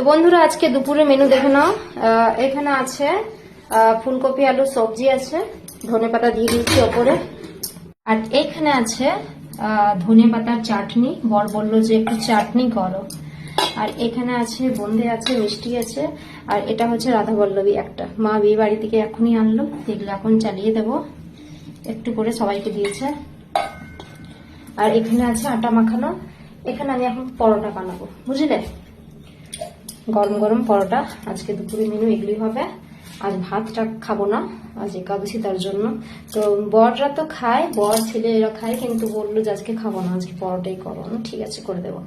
তো বন্ধুরা, আজকে দুপুরে মেনু দেখে নাও। এখানে আছে ফুলকপি, আলু, সবজি আছে। ধনে পাতা দিয়ে দিয়েছি ওপরে। আর এখানে আছে ধনে পাতার চাটনি বর বলল যে একটু চাটনি করো। আর এখানে আছে বন্ধে আছে, মিষ্টি আছে। আর এটা হচ্ছে রাধা বল্লভী একটা। মা বিয়ে বাড়ি থেকে এখনই আনলো। এগুলো এখন চালিয়ে দেব। একটু করে সবাইকে দিয়েছে। আর এখানে আছে আটা মাখানো। এখানে আমি এখন পরোটা বানাবো। বুঝলে? গরম গরম পরোটা। আজকে দুপুরে মেনু এগুলি হবে। আজ ভাতটা খাব না। আজ একাদশী, তার জন্য। তো বররা তো খায়, বর ছেলে এরা খায়, কিন্তু বলল যে আজকে খাব না, আজকে পরোটাই করো। ঠিক আছে, করে দেবো।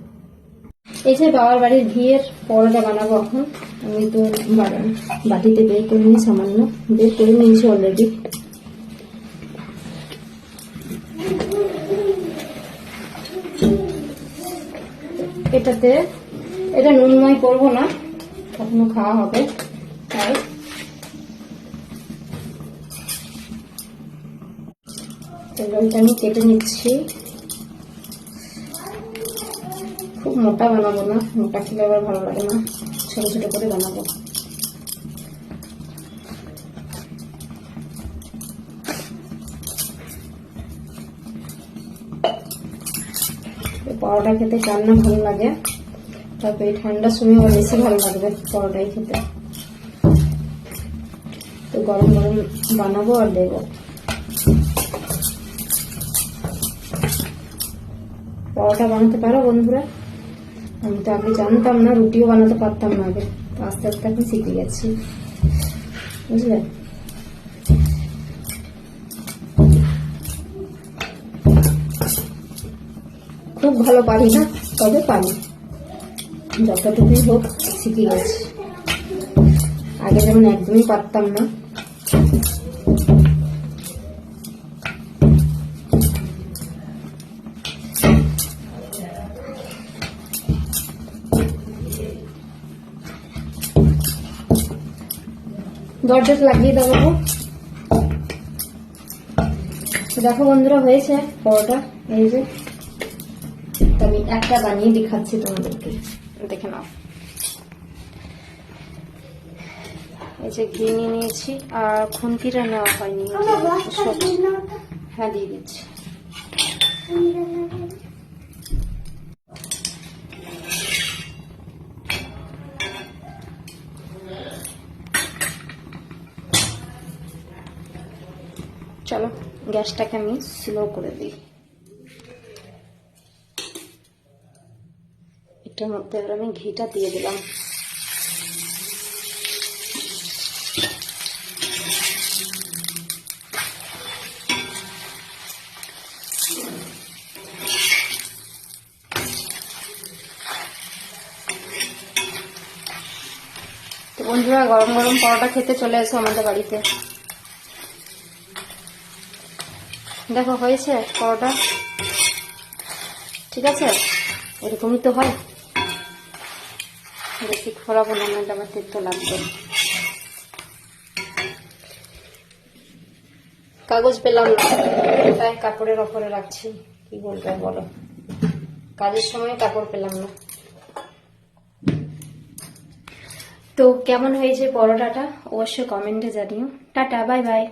এই যে বাবার বাড়ির ঘিয়ের পরোটা বানাবো এখন। আমি তো বাটিতে বের করে নিই সামান্য। বের করে নিয়েছি অলরেডি এটাতে এটা নুনময় করব না, কখনো খাওয়া হবে, তাই। আমি কেটে নিচ্ছি। খুব মোটা বানাবো না, মোটা খেলে আবার ভালো লাগে না, ছোট ছোট করে বানাবো। পরোটা খেতে কার না, ভালো লাগে। তারপরে ঠান্ডার সময় আবার বেশি ভালো লাগবে পরোটাই খেতে। তো গরম গরম বানাবো আর দেবো। পরোটা বানাতে পারো বন্ধুরা? আমি তো আগে জানতাম না, রুটিও বানাতে পারতাম না আগে। তো আস্তে আস্তে এখন শিখে গেছি। বুঝলে? খুব ভালো পারি না, তবে পারি। যতটুকুই হোক শিখে গেছি আগে যেমন একদমই পারতাম না। দরজাটা লাগিয়ে দেবো দেখো বন্ধুরা, হয়েছে পরোটা। এই যে আমি একটা বানিয়ে দেখাচ্ছি তোমাদেরকে। দেখে নাও। এই যে ঘি নিয়ে নিয়েছি আর খুন্তিটা নেওয়া হয়নি হ্যাঁ দিয়ে দিচ্ছি। চলো গ্যাসটাকে আমি স্লো করে দিই। এটার মধ্যে এবার আমি ঘিটা দিয়ে দিলাম। বন্ধুরা, গরম গরম পরোটা খেতে চলে এসো আমাদের বাড়িতে। দেখো, হয়েছে পরোটা? ঠিক আছে? এরকমই তো হয়। বেশি খরাবো না নাহলে আবার তেতো লাগবে। কাগজ পেলাম না। তাই কাপড়ের ওপরে রাখছি। কি বলবে বলো? কাজের সময় কাপড় পেলাম না। তো কেমন হয়েছে পরোটাটা? অবশ্যই কমেন্টে জানিও। Tata bye bye